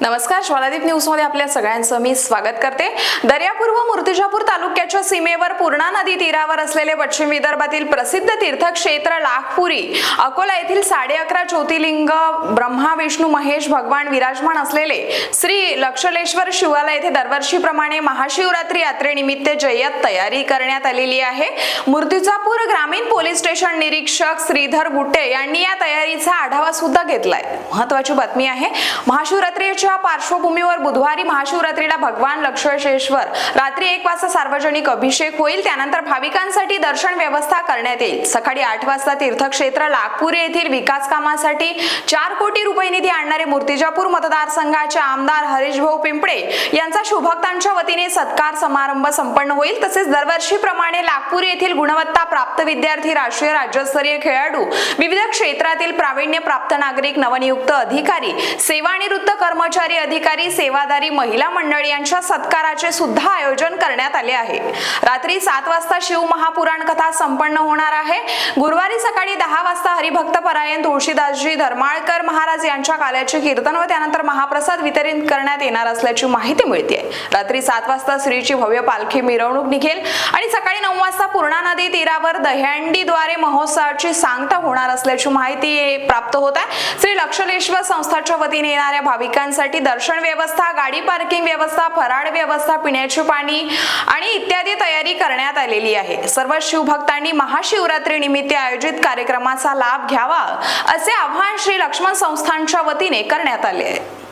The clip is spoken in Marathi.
नमस्कार ज्वालादीप न्यूजमध्ये आपल्या सगळ्यांचं मी स्वागत करते. दर्यापूर व मूर्तिजापूर तालुक्याच्या सीमेवर पूर्णा नदी तीरावर असलेले पश्चिम विदर्भातील प्रसिद्ध तीर्थक्षेत्र लाखपुरी अकोला येथील साडे अकरा ज्योतिर्लिंग ब्रह्मा विष्णू महेश भगवान विराजमान असलेले श्री लक्षलेश्वर शिवाला येथे दरवर्षीप्रमाणे महाशिवरात्री यात्रेनिमित्त जय्यत तयारी करण्यात आलेली आहे. मूर्तिजापूर ग्रामीण पोलीस स्टेशन निरीक्षक श्रीधर गुट्टे यांनी या तयारीचा आढावा सुद्धा घेतलाय. महत्वाची बातमी आहे महाशिवरात्री महाशिवरात्रीच्या पार्श्वभूमीवर बुधवारी महाशिवरात्रीला भगवान लक्ष्मशेश्वर रात्री एक वाजता सार्वजनिक अभिषेक होईल त्यानंतर भाविकांसाठी दर्शन व्यवस्था करण्यात येईल. सकाळी आठ वाजता तीर्थक्षेत्र नागपूर येथील विकास कामासाठी चार कोटी रुपये निधी आणणारे मूर्तिजापूर मतदारसंघाचे आमदार हरीशभाऊ पिंपळे यांचा शुभक्तांच्या वतीने सत्कार समारंभ संपन्न होईल. तसेच दरवर्षीप्रमाणे नागपूर येथील गुणवत्ता प्राप्त विद्यार्थी राष्ट्रीय राज्यस्तरीय खेळाडू विविध क्षेत्रातील प्रावीण्य प्राप्त नागरिक नवनियुक्त अधिकारी सेवानिवृत्त कर्मचारी अधिकारी सेवादारी महिला मंडळ यांच्या सत्काराचे सुद्धा आयोजन करण्यात आले आहे. रात्री सात वाजता शिव महापुराण कथा संपन्न होणार आहे. गुरुवारी सकाळी दहा वाजता हरिभक्त परायण तुळशीदासजी धर्माळकर महाराज यांच्या काल्याचे कीर्तन व त्यानंतर महाप्रसाद वितरित करण्यात येणार असल्याची माहिती मिळते रात्री सात वाजता श्रीची भव्य पालखी मिरवणूक निघेल आणि सकाळी नऊ वाजता पूर्णा नदी तीरावर दह्यांडीद्वारे महोत्सवाची सांगता होणार असल्याची माहिती प्राप्त होत आहे. श्री लक्षलेश्वर संस्थाच्या वतीने येणाऱ्या भाविकांसाठी दर्शन व्यवस्था गाडी पार्किंग व्यवस्था फराळ व्यवस्था पिण्याचे पाणी आणि इत्यादी तयारी करण्यात आलेली आहे. सर्व शिवभक्तांनी महाशिवरात्री निमित्त आयोजित कार्यक्रमाचा लाभ घ्यावा असे आवाहन श्री लक्ष्मण संस्थांच्या वतीने करण्यात आले आहे.